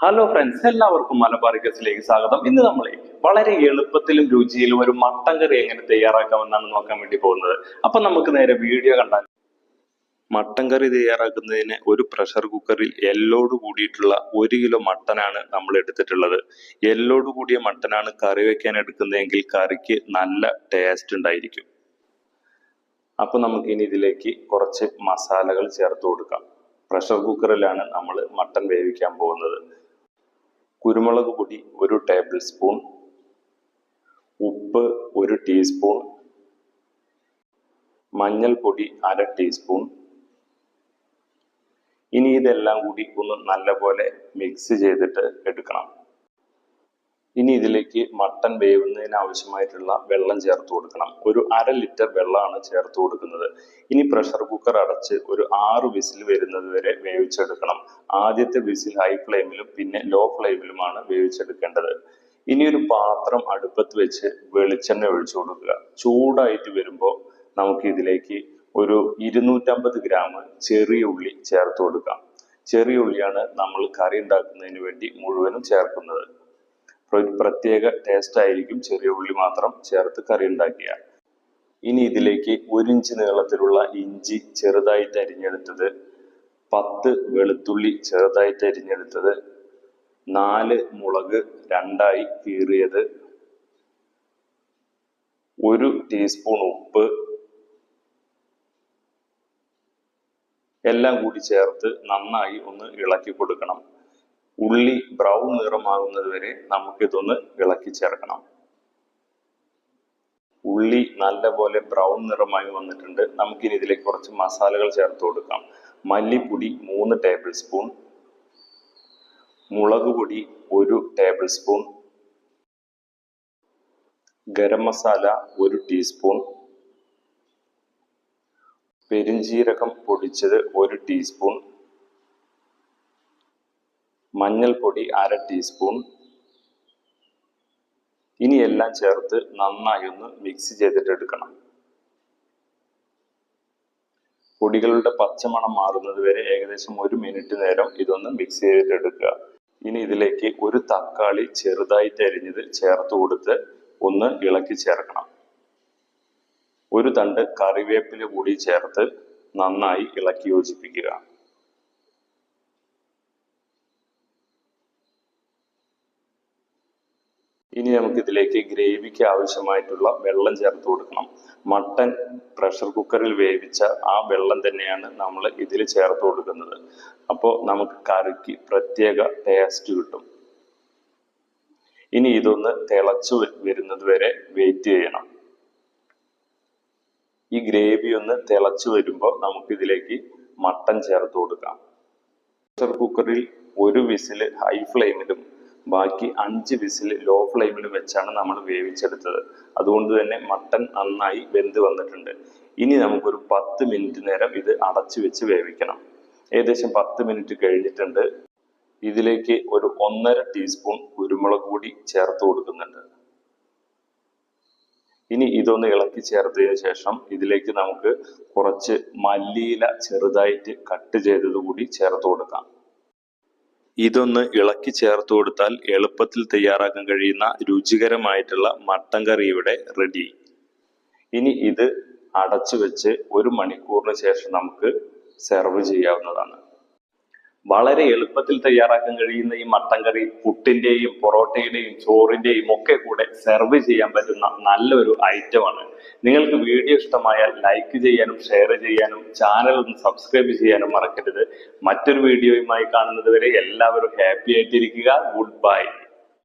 Hello friends എല്ലാവർക്കും മലബാർ ഗസിലേക്ക് സ്വാഗതം. ഇന്ന് നമ്മൾ വളരെ എളുപ്പത്തിലും രുചിയിലും ഒരു മട്ടൻ കറി എങ്ങനെ തയ്യാറാക്കാമെന്നാണ് നോക്കാൻ വേണ്ടി പോകുന്നത്. അപ്പൊ നമുക്ക് നേരെ വീഡിയോ കണ്ടാൽ മട്ടൻ കറി തയ്യാറാക്കുന്നതിന് ഒരു പ്രഷർ കുക്കറിൽ എല്ലോട് കൂടിയിട്ടുള്ള ഒരു കിലോ മട്ടനാണ് നമ്മൾ എടുത്തിട്ടുള്ളത്. എല്ലോട് കൂടിയ മട്ടനാണ് കറി വെക്കാൻ എടുക്കുന്നതെങ്കിൽ കറിക്ക് നല്ല ടേസ്റ്റ് ഉണ്ടായിരിക്കും. അപ്പൊ നമുക്ക് ഇനി ഇതിലേക്ക് കുറച്ച് മസാലകൾ ചേർത്ത് കൊടുക്കാം. പ്രഷർ കുക്കറിലാണ് നമ്മൾ മട്ടൻ വേവിക്കാൻ പോകുന്നത്. കുരുമുളക് പൊടി ഒരു ടേബിൾ സ്പൂൺ ഉപ്പ് ഒരു ടീസ്പൂൺ മഞ്ഞൾപ്പൊടി അര ടീസ്പൂൺ ഇനി ഇതെല്ലാം കൂടി ഒന്ന് നല്ലപോലെ മിക്സ് ചെയ്തിട്ട് എടുക്കണം. ഇനി ഇതിലേക്ക് മട്ടൻ വേവുന്നതിന് ആവശ്യമായിട്ടുള്ള വെള്ളം ചേർത്ത് കൊടുക്കണം. ഒരു അര ലിറ്റർ വെള്ളമാണ് ചേർത്ത് കൊടുക്കുന്നത്. ഇനി പ്രഷർ കുക്കർ അടച്ച് ഒരു ആറ് വിസിൽ വരുന്നത് വരെ വേവിച്ചെടുക്കണം. ആദ്യത്തെ വിസിൽ ഹൈ ഫ്ലെയിമിലും പിന്നെ ലോ ഫ്ലെയിമിലുമാണ് വേവിച്ചെടുക്കേണ്ടത്. ഇനി ഒരു പാത്രം അടുപ്പത്ത് വെച്ച് വെളിച്ചെണ്ണ ഒഴിച്ചു കൊടുക്കുക. ചൂടായിട്ട് വരുമ്പോൾ നമുക്ക് ഇതിലേക്ക് ഒരു ഇരുന്നൂറ്റമ്പത് ഗ്രാം ചെറിയ ഉള്ളി ചേർത്ത് കൊടുക്കാം. ചെറിയ ഉള്ളിയാണ് നമ്മൾ കറി ഉണ്ടാക്കുന്നതിന് വേണ്ടി മുഴുവനും ചേർക്കുന്നത്. ഒരു പ്രത്യേക ടേസ്റ്റ് ആയിരിക്കും ചെറിയ ഉള്ളി മാത്രം ചേർത്ത് കറി ഉണ്ടാക്കിയ. ഇനി ഇതിലേക്ക് ഒരു ഇഞ്ച് നീളത്തിലുള്ള ഇഞ്ചി ചെറുതായി അരിഞ്ഞെടുത്തത് പത്ത് വെളുത്തുള്ളി ചെറുതായി അരിഞ്ഞെടുത്തത് നാല് മുളക് രണ്ടായി കീറിയത് ഒരു ടീസ്പൂൺ ഉപ്പ് എല്ലാം കൂടി ചേർത്ത് നന്നായി ഒന്ന് ഇളക്കി കൊടുക്കണം. ഉള്ളി ബ്രൗൺ നിറമാകുന്നത് വരെ നമുക്കിതൊന്ന് ഇളക്കി ചേർക്കണം. ഉള്ളി നല്ലപോലെ ബ്രൗൺ നിറമായി വന്നിട്ടുണ്ട്. നമുക്കിനി ഇതിലേക്ക് കുറച്ച് മസാലകൾ ചേർത്ത് കൊടുക്കാം. മല്ലിപ്പൊടി മൂന്ന് ടേബിൾ സ്പൂൺ മുളക് പൊടി ഒരു ടേബിൾ സ്പൂൺ ഗരം മസാല ഒരു ടീസ്പൂൺ പെരിഞ്ജീരകം പൊടിച്ചത് ഒരു ടീസ്പൂൺ മഞ്ഞൾപ്പൊടി അര ടീസ്പൂൺ ഇനി എല്ലാം ചേർത്ത് നന്നായി ഒന്ന് മിക്സ് ചെയ്തിട്ട് എടുക്കണം. പൊടികളുടെ പച്ചമണം മാറുന്നത് വരെ ഏകദേശം ഒരു മിനിറ്റ് നേരം ഇതൊന്ന് മിക്സ് ചെയ്തിട്ട് എടുക്കുക. ഇനി ഇതിലേക്ക് ഒരു തക്കാളി ചെറുതായി അരിഞ്ഞത് ചേർത്ത് കൊടുത്ത് ഒന്ന് ഇളക്കി ചേർക്കണം. ഒരു തണ്ട് കറിവേപ്പില കൂടി ചേർത്ത് നന്നായി ഇളക്കി യോജിപ്പിക്കുക. ഇനി നമുക്ക് ഇതിലേക്ക് ഗ്രേവിക്ക് ആവശ്യമായിട്ടുള്ള വെള്ളം ചേർത്ത് കൊടുക്കണം. മട്ടൻ പ്രഷർ കുക്കറിൽ വേവിച്ച ആ വെള്ളം തന്നെയാണ് നമ്മൾ ഇതിൽ ചേർത്ത് കൊടുക്കുന്നത്. അപ്പോൾ നമുക്ക് കറിക്ക് പ്രത്യേക ടേസ്റ്റ് കിട്ടും. ഇനി ഇതൊന്ന് തിളച്ചു വരുന്നത് വരെ വെയിറ്റ് ചെയ്യണം. ഈ ഗ്രേവി ഒന്ന് തിളച്ചു വരുമ്പോൾ നമുക്ക് ഇതിലേക്ക് മട്ടൻ ചേർത്ത് കൊടുക്കാം. പ്രഷർ കുക്കറിൽ ഒരു വിസിൽ ഹൈ ഫ്ലെയിമിലും ബാക്കി അഞ്ച് വിസിൽ ലോ ഫ്ലെയിമിൽ വെച്ചാണ് നമ്മൾ വേവിച്ചെടുത്തത്. അതുകൊണ്ട് തന്നെ മട്ടൺ നന്നായി വെന്ത് വന്നിട്ടുണ്ട്. ഇനി നമുക്കൊരു പത്ത് മിനിറ്റ് നേരം ഇത് അടച്ചു വെച്ച് വേവിക്കണം. ഏകദേശം പത്ത് മിനിറ്റ് കഴിഞ്ഞിട്ടുണ്ട്. ഇതിലേക്ക് ഒരു ഒന്നര ടീസ്പൂൺ കുരുമുളക് കൂടി ചേർത്ത് കൊടുക്കുന്നുണ്ട്. ഇനി ഇതൊന്ന് ഇളക്കി ചേർത്തതിന് ശേഷം ഇതിലേക്ക് നമുക്ക് കുറച്ച് മല്ലിയില ചെറുതായിട്ട് കട്ട് ചെയ്തത് കൂടി ചേർത്ത് കൊടുക്കാം. ഇതൊന്ന് ഇളക്കി ചേർത്ത് കൊടുത്താൽ എളുപ്പത്തിൽ തയ്യാറാക്കാൻ കഴിയുന്ന രുചികരമായിട്ടുള്ള മട്ടൻ കറി ഇവിടെ റെഡി ഇനി ഇത് അടച്ചു വെച്ച് ഒരു മണിക്കൂറിന് ശേഷം നമുക്ക് സെർവ് ചെയ്യാവുന്നതാണ്. വളരെ എളുപ്പത്തിൽ തയ്യാറാക്കാൻ കഴിയുന്ന ഈ മട്ടൻ കറി പുട്ടിന്റെയും പൊറോട്ടയുടെയും ചോറിന്റെയും ഒക്കെ കൂടെ സെർവ് ചെയ്യാൻ പറ്റുന്ന നല്ലൊരു ഐറ്റമാണ് നിങ്ങൾക്ക് വീഡിയോ ഇഷ്ടമായാൽ ലൈക്ക് ചെയ്യാനും ഷെയർ ചെയ്യാനും ചാനൽ ഒന്ന് സബ്സ്ക്രൈബ് ചെയ്യാനും മറക്കരുത്. മറ്റൊരു വീഡിയോയുമായി കാണുന്നത് വരെ എല്ലാവരും ഹാപ്പി ആയിട്ടിരിക്കുക. Good bye